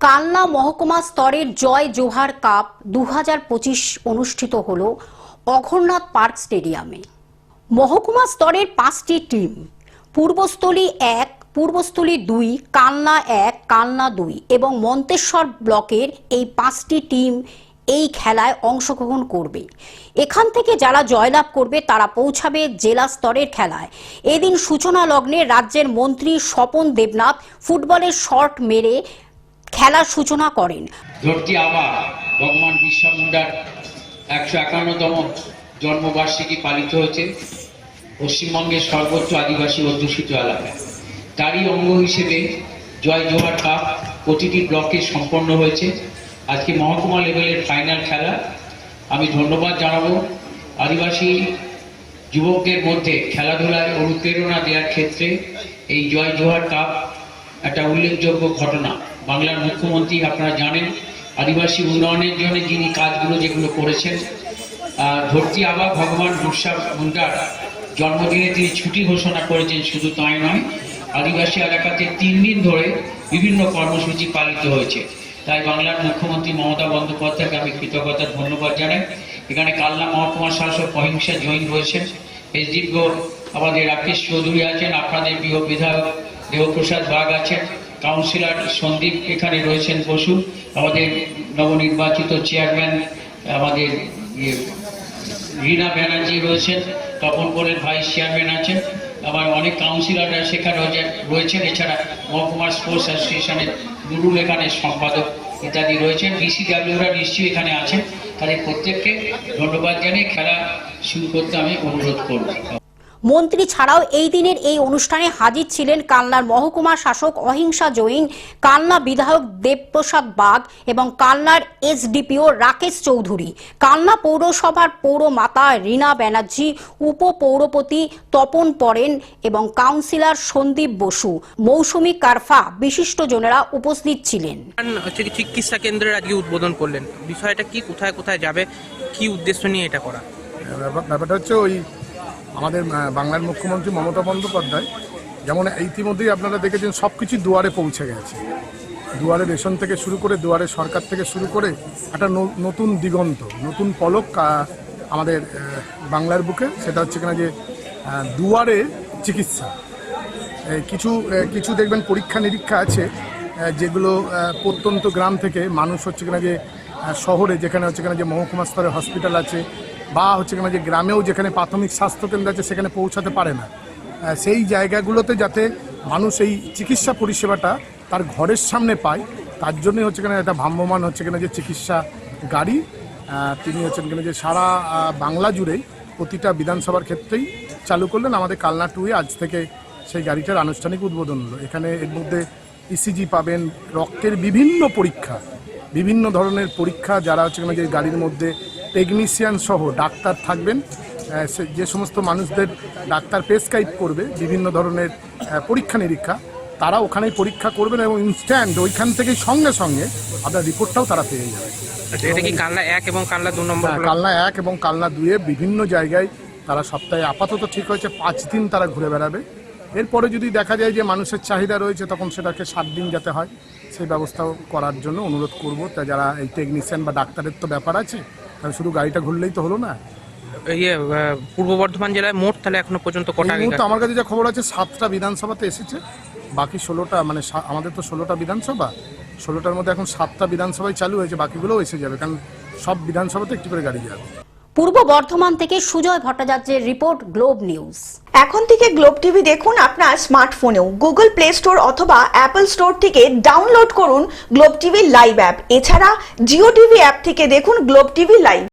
কালনা মহকুমা স্তরের জয় জোহার কাপ দু হাজার পঁচিশ অনুষ্ঠিত হল অঘরনাথ পার্ক স্টেডিয়ামে। মহকুমা স্তরের পাঁচটি টিম, পূর্বস্থলী এক, পূর্বস্থলী দুই, কালনা এক, কালনা দুই এবং মন্তেশ্বর ব্লকের এই পাঁচটি টিম এই খেলায় অংশগ্রহণ করবে। এখান থেকে যারা জয়লাভ করবে তারা পৌঁছাবে জেলা স্তরের খেলায়। এদিন সূচনা লগ্নে রাজ্যের মন্ত্রী স্বপন দেবনাথ ফুটবলের শর্ট মেরে খেলার সূচনা করেন। ধরতি আবার ভগবান বিরসা মুন্ডার একশো একান্নতম জন্মবার্ষিকী পালিত হয়েছে। পশ্চিমবঙ্গের সর্বোচ্চ আদিবাসী অধ্যুষিত এলাকায় তারই অঙ্গ হিসেবে জয় জোহার কাপ প্রতিটি ব্লকে সম্পন্ন হয়েছে। আজকে মহকুমা লেভেলের ফাইনাল খেলা। আমি ধন্যবাদ জানাব আদিবাসী যুবকদের মধ্যে খেলাধুলায় অনুপ্রেরণা দেওয়ার ক্ষেত্রে এই জয় জোহার কাপ একটা উল্লেখযোগ্য ঘটনা। বাংলার মুখ্যমন্ত্রী আপনারা জানেন, আদিবাসী উন্নয়নের জন্য যিনি কাজগুলো যেগুলো করেছেন ধরতি আবার ভগবান বিরসা মুন্ডার জন্মদিনে তিনি ছুটি ঘোষণা করেছেন, শুধু তাই নয়, আদিবাসী এলাকাতে তিন দিন ধরে বিভিন্ন কর্মসূচি পালিত হয়েছে। তাই বাংলার মুখ্যমন্ত্রী মমতা বন্দ্যোপাধ্যায়কে আমি কৃতজ্ঞতার ধন্যবাদ জানাই। এখানে কালনা মহকুমা শাসক অহিংসা জৈন রয়েছেন। এসডিপো আমাদের রাকেশ চৌধুরী আছেন, আপনাদের বিধায়ক দেবপ্রসাদ বাগ আছেন। কাউন্সিলর সন্দীপ এখানে রয়েছেন বসু আমাদের নবনির্বাচিত চেয়ারম্যান আমাদের ইয়ে, রীনা ব্যানার্জি রয়েছেন তপন কোরের ভাইস চেয়ারম্যান আছেন আবার অনেক কাউন্সিলররা সেখানে রয়েছেন এছাড়া মহকুমা স্পোর্টস অ্যাসোসিয়েশনের নুরুল এখানে সম্পাদক ইত্যাদি রয়েছেন ডিসিডাব্লিউরা নিশ্চয়ই এখানে আছেন তাদের প্রত্যেককে ধন্যবাদ জানিয়ে খেলা শুরু করতে আমি অনুরোধ করব। মন্ত্রী ছাড়াও এই দিনের এই অনুষ্ঠানে হাজির ছিলেন কালনার মহকুমা শাসক অহিংসা জৈন কালনা বিধায়ক দেবপ্রসাদ বাগ এবং কালনার এসডিপিও রাকেশ চৌধুরী। কালনা পৌরসভার পৌরমাতা রীনা ব্যানার্জি উপপৌরপতি তপন পরেন এবং কাউন্সিলর সন্দীপ বসু। মৌসুমী কারফা বিশিষ্টজনেরা উপস্থিত ছিলেন। চিকিৎসা কেন্দ্রের আজকে উদ্বোধন করলেন। বিষয়টা কি কোথায় কোথায় যাবে কি উদ্দেশ্য নিয়ে এটা করা? ব্যাপারটা হচ্ছে ওই আমাদের বাংলার মুখ্যমন্ত্রী মমতা বন্দ্যোপাধ্যায়, যেমন ইতিমধ্যেই আপনারা দেখেছেন সব কিছু দুয়ারে পৌঁছে গেছে। দুয়ারে রেশন থেকে শুরু করে দুয়ারে সরকার থেকে শুরু করে একটা নতুন দিগন্ত, নতুন পলক আমাদের বাংলার বুকে। সেটা হচ্ছে কিনা যে দুয়ারে চিকিৎসা। কিছু কিছু দেখবেন পরীক্ষা নিরীক্ষা আছে যেগুলো প্রত্যন্ত গ্রাম থেকে মানুষ হচ্ছে কিনা যে শহরে যেখানে হচ্ছে কিনা যে মহকুমা স্তরের হসপিটাল আছে বা হচ্ছে কিনা যে গ্রামেও যেখানে প্রাথমিক স্বাস্থ্যকেন্দ্র আছে, সেখানে পৌঁছাতে পারে না। সেই জায়গাগুলোতে যাতে মানুষ এই চিকিৎসা পরিষেবাটা তার ঘরের সামনে পায়, তার জন্যই হচ্ছে কিনা একটা ভ্রাম্যমান হচ্ছে কিনা যে চিকিৎসা গাড়ি তিনি হচ্ছেন কিনা যে সারা বাংলা জুড়েই প্রতিটা বিধানসভার ক্ষেত্রেই চালু করলেন। আমাদের কালনা টুয়ে আজ থেকে সেই গাড়িটার আনুষ্ঠানিক উদ্বোধন হলো। এখানে এর মধ্যে ইসিজি পাবেন, রক্তের বিভিন্ন পরীক্ষা, বিভিন্ন ধরনের পরীক্ষা যারা হচ্ছে কিনা যে গাড়ির মধ্যে টেকনিশিয়ান সহ ডাক্তার থাকবেন। সে- যে সমস্ত মানুষদের ডাক্তার প্রেসক্রাইব করবে বিভিন্ন ধরনের পরীক্ষা নিরীক্ষা তারা ওখানেই পরীক্ষা করবেন এবং ইনস্ট্যান্ট ওইখান থেকেই সঙ্গে সঙ্গে আপনার রিপোর্টটাও তারা পেয়ে যাবে আচ্ছা এটা কি কালনা এক এবং কালনা দু নম্বর হ্যাঁ, কালনা এক এবং কালনা দুয়ে বিভিন্ন জায়গায় তারা সপ্তাহে আপাতত ঠিক হয়েছে পাঁচ দিন তারা ঘুরে বেড়াবে। এরপরে যদি দেখা যায় যে মানুষের চাহিদা রয়েছে তখন সেটাকে সাত দিন যাতে হয় সেই ব্যবস্থাও করার জন্য অনুরোধ করব। তা যারা এই টেকনিশিয়ান বা ডাক্তারের তো ব্যাপার আছে তাহলে শুধু গাড়িটা ঘুরলেই তো হলো না? ইয়ে পূর্ব বর্ধমান জেলায় মোট তাহলে এখনও পর্যন্ত কটা মোট আমার কাছে যা খবর আছে সাতটা বিধানসভাতে এসেছে। বাকি ষোলোটা মানে আমাদের তো ষোলোটা বিধানসভা। ষোলোটার মধ্যে এখন সাতটা বিধানসভায় চালু হয়েছে বাকিগুলোও এসে যাবে। কারণ সব বিধানসভাতে একটি করে গাড়ি যাবে। পূর্ব বর্ধমান থেকে সুজয় ভট্টাচার্যের রিপোর্ট গ্লোব নিউজ। এখন থেকে গ্লোব টিভি দেখুন আপনার স্মার্টফোনেও, গুগল প্লে স্টোর অথবা অ্যাপল স্টোর থেকে ডাউনলোড করুন গ্লোব টিভি লাইভ অ্যাপ। এছাড়া জিও টিভি অ্যাপ থেকে দেখুন গ্লোব টিভি লাইভ।